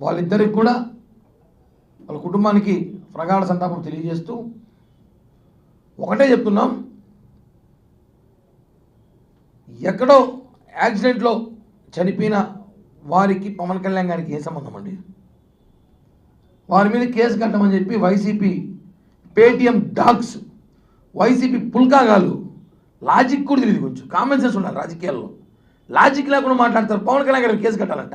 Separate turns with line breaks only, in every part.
వాళ్ళిద్దరికి కూడా వాళ్ళ కుటుంబానికి ప్రగాఢ సంతాపం తెలియజేస్తూ ఒకటే చెప్తున్నాం. ఎక్కడో యాక్సిడెంట్లో చనిపోయిన వారికి పవన్ కళ్యాణ్ గారికి ఏ సంబంధం అండి? వారి మీద కేసు కట్టమని చెప్పి వైసీపీ పేటిఎం డాగ్స్ వైసీపీ పుల్కాగాలు లాజిక్ కూడా తెలియదు కొంచెం. కామన్ సెన్స్ ఉండాలి రాజకీయాల్లో. లాజిక్ లేకుండా మాట్లాడతారు. పవన్ కళ్యాణ్ గారికి కేసు కట్టాలంట.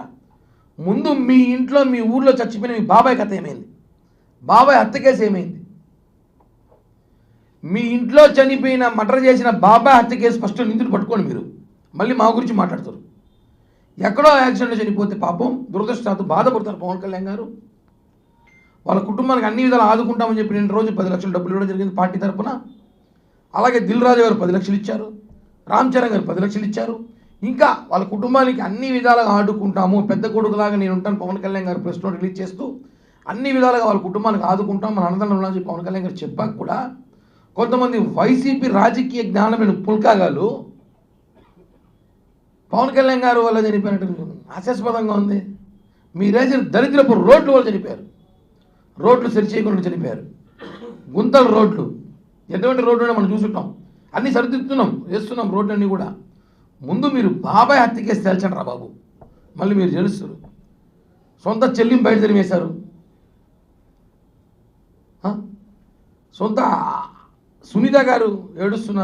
ముందు మీ ఇంట్లో మీ ఊర్లో చచ్చిపోయిన మీ బాబాయ్ కథ ఏమైంది? బాబాయ్ హత్య కేసు ఏమైంది? మీ ఇంట్లో చనిపోయిన మటర్ చేసిన బాబాయ్ హత్య కేసు ఫస్ట్ నిందుడు పట్టుకోండి మీరు. మళ్ళీ మా గురించి మాట్లాడతారు. ఎక్కడో యాక్సిడెంట్లో చనిపోతే పాపం దురదృష్టంతో బాధపడతారు పవన్ కళ్యాణ్ గారు. వాళ్ళ కుటుంబానికి అన్ని విధాలు ఆదుకుంటామని చెప్పి రెండు రోజులు పది లక్షలు డబ్బులు ఇవ్వడం జరిగింది పార్టీ తరపున. అలాగే దిల్ రాజు గారు పది లక్షలు ఇచ్చారు. రామ్ చరణ్ గారు పది లక్షలు ఇచ్చారు. ఇంకా వాళ్ళ కుటుంబానికి అన్ని విధాలుగా ఆడుకుంటాము పెద్ద కొడుకులాగా నేను ఉంటాను పవన్ కళ్యాణ్ గారు ప్రెస్ నోట్ రిలీజ్ చేస్తూ అన్ని విధాలుగా వాళ్ళ కుటుంబానికి ఆదుకుంటాం. మన అన్నదండలు చెప్పి పవన్ కళ్యాణ్ గారు చెప్పాక కూడా కొంతమంది వైసీపీ రాజకీయ జ్ఞానమైన పుల్కాగాలు పవన్ కళ్యాణ్ గారు వల్ల చనిపోయినట్టు హాస్యాస్పదంగా ఉంది. మీరేసిన దరిద్రపు రోడ్లు వాళ్ళు చనిపోయారు. రోడ్లు సరి చేయకుండా చనిపోయారు. గుంతల రోడ్లు. ఎటువంటి రోడ్లు మనం చూసుంటాం అన్నీ సరిదిద్దుతున్నాం వేస్తున్నాం రోడ్లన్నీ కూడా. ముందు మీరు బాబాయ్ హత్య కేసు తేల్చండి రా బాబు. మళ్ళీ మీరు తెలుస్తారు సొంత చెల్లిని బయట తరిమేశారు సొంత సునీత గారు ఏడుస్తున్నారు.